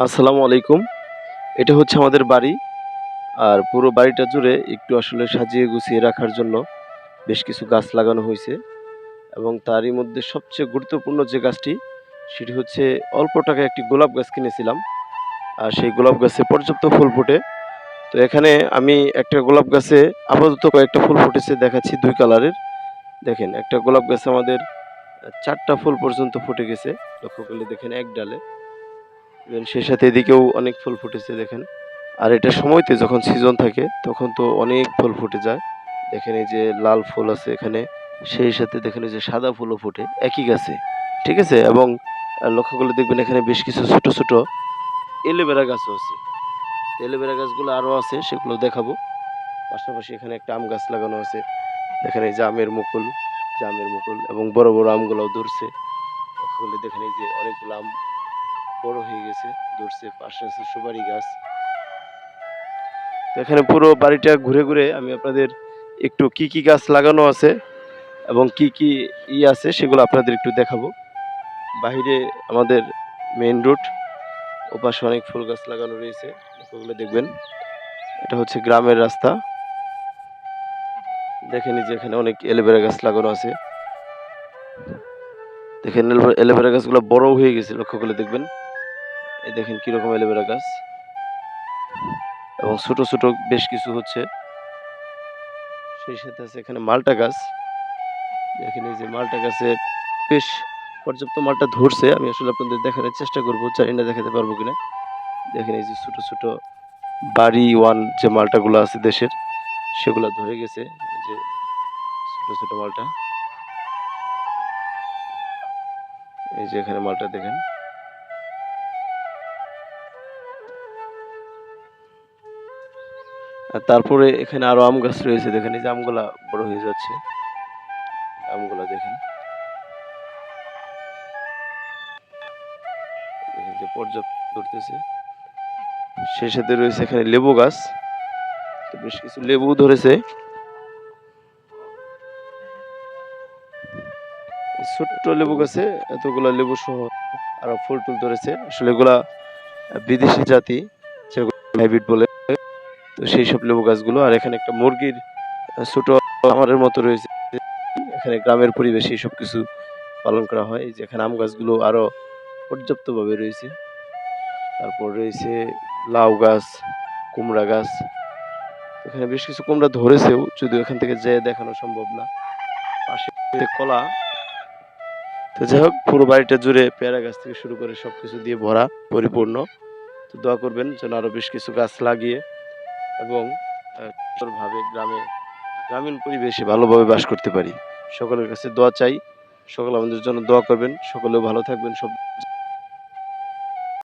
আসসালামু আলাইকুম। এটা হচ্ছে আমাদের বাড়ি। আর পুরো বাড়িটা জুড়ে একটু আসলে সাজিয়ে গুছিয়ে রাখার জন্য বেশ কিছু গাছ লাগানো হয়েছে এবং তারই মধ্যে সবচেয়ে গুরুত্বপূর্ণ যে গাছটি, সেটি হচ্ছে অল্প টাকায় একটি গোলাপ গাছ কিনেছিলাম। আর সেই গোলাপ গাছে পর্যাপ্ত ফুল ফোটে। তো এখানে আমি একটা গোলাপ গাছে আপাতত কয়েকটা ফুল ফুটেছে, দেখাচ্ছি দুই কালারের। দেখেন, একটা গোলাপ গাছে আমাদের চারটা ফুল পর্যন্ত ফুটে গেছে। লক্ষ্য করলে দেখেন এক ডালে। এবং সেই সাথে এদিকেও অনেক ফুল ফুটেছে দেখেন। আর এটা সময়তে যখন সিজন থাকে, তখন তো অনেক ফুল ফুটে যায়। দেখেন এই যে লাল ফুল আছে এখানে, সেই সাথে দেখেন এই যে সাদা ফুলও ফুটে, একই গাছে। ঠিক আছে? এবং লক্ষ্য করলে দেখবেন এখানে বেশ কিছু ছোট ছোট এলোভেরা গাছও আছে। এলোভেরা গাছগুলো আরও আছে, সেগুলো দেখাবো। পাশাপাশি এখানে একটা আম গাছ লাগানো আছে। দেখেন এই যে আমের মুকুল জামের মুকুল এবং বড় বড় আমগুলোও ধরছে। লক্ষ্য করলে দেখেন এই যে অনেকগুলো আম বড় হয়ে গেছে, ধরছে, পাশে আছে সুপারি গাছ। তো এখানে পুরো বাড়িটা ঘুরে ঘুরে আমি আপনাদের একটু কি কি গাছ লাগানো আছে এবং কি কি ই আছে সেগুলো আপনাদের একটু দেখাবো। বাইরে আমাদের মেইন রোড ওপাশে অনেক ফুল গাছ লাগানো রয়েছে, ওগুলো দেখবেন। এটা হচ্ছে গ্রামের রাস্তা। দেখেন যে এখানে অনেক এলোভেরা গাছ লাগানো আছে। দেখেন এলোভেরা গাছগুলো বড় হয়ে গেছে, লক্ষ্য করলে দেখবেন। এই দেখেন কীরকম অ্যালোভেরা গাছ। এবং ছোট ছোট বেশ কিছু হচ্ছে। সেই সাথে আছে এখানে মালটা গাছ। দেখেন এই যে মালটা গাছে বেশ পর্যাপ্ত মালটা ধরছে। আমি আসলে আপনাদের দেখানোর চেষ্টা করব, জানি না দেখাতে পারব কিনা। দেখেন এই যে ছোট ছোট বাড়ি ওয়ান যে মালটাগুলো আছে দেশের, সেগুলো ধরে গেছে। যে ছোট ছোট মালটা। এই যে এখানে মালটা দেখেন। তারপরে এখানে আরও আম গাছ রয়েছে, দেখেন, এই যে আমগুলা বড় হয়ে যাচ্ছে। আমগুলা দেখেন। যে পর্যাপ্ত ধরতেছে। সেই সাথে রয়েছে এখানে লেবু গাছ। বেশ কিছু লেবু ধরেছে। ছোট্ট লেবু গাছে এতগুলা লেবু সহ আরও ফুল টুল ধরেছে। আসলে এগুলা বিদেশি জাতি যেগুলো বলে। তো সেই সব লেবু গাছগুলো, আর এখানে একটা মুরগির ছোট খামারের মতো রয়েছে। এখানে গ্রামের পরিবেশে সব কিছু পালন করা হয়। এই যে এখানে আম গাছগুলো আরও পর্যাপ্তভাবে রয়েছে। তারপর রয়েছে লাউ গাছ, কুমড়া গাছ। এখানে বেশ কিছু কুমড়া ধরেছেও, যদিও এখান থেকে যেয়ে দেখানো সম্ভব না। পাশে কলা। তো যাই হোক, পুরো বাড়িটা জুড়ে পেয়ারা গাছ থেকে শুরু করে সব কিছু দিয়ে ভরা, পরিপূর্ণ। তো দোয়া করবেন যেন আরও বেশ কিছু গাছ লাগিয়ে এবং সুন্দরভাবে গ্রামে, গ্রামীণ পরিবেশে ভালোভাবে বাস করতে পারি। সকলের কাছে দোয়া চাই। সকলে আমাদের জন্য দোয়া করবেন। সকলেও ভালো থাকবেন। সব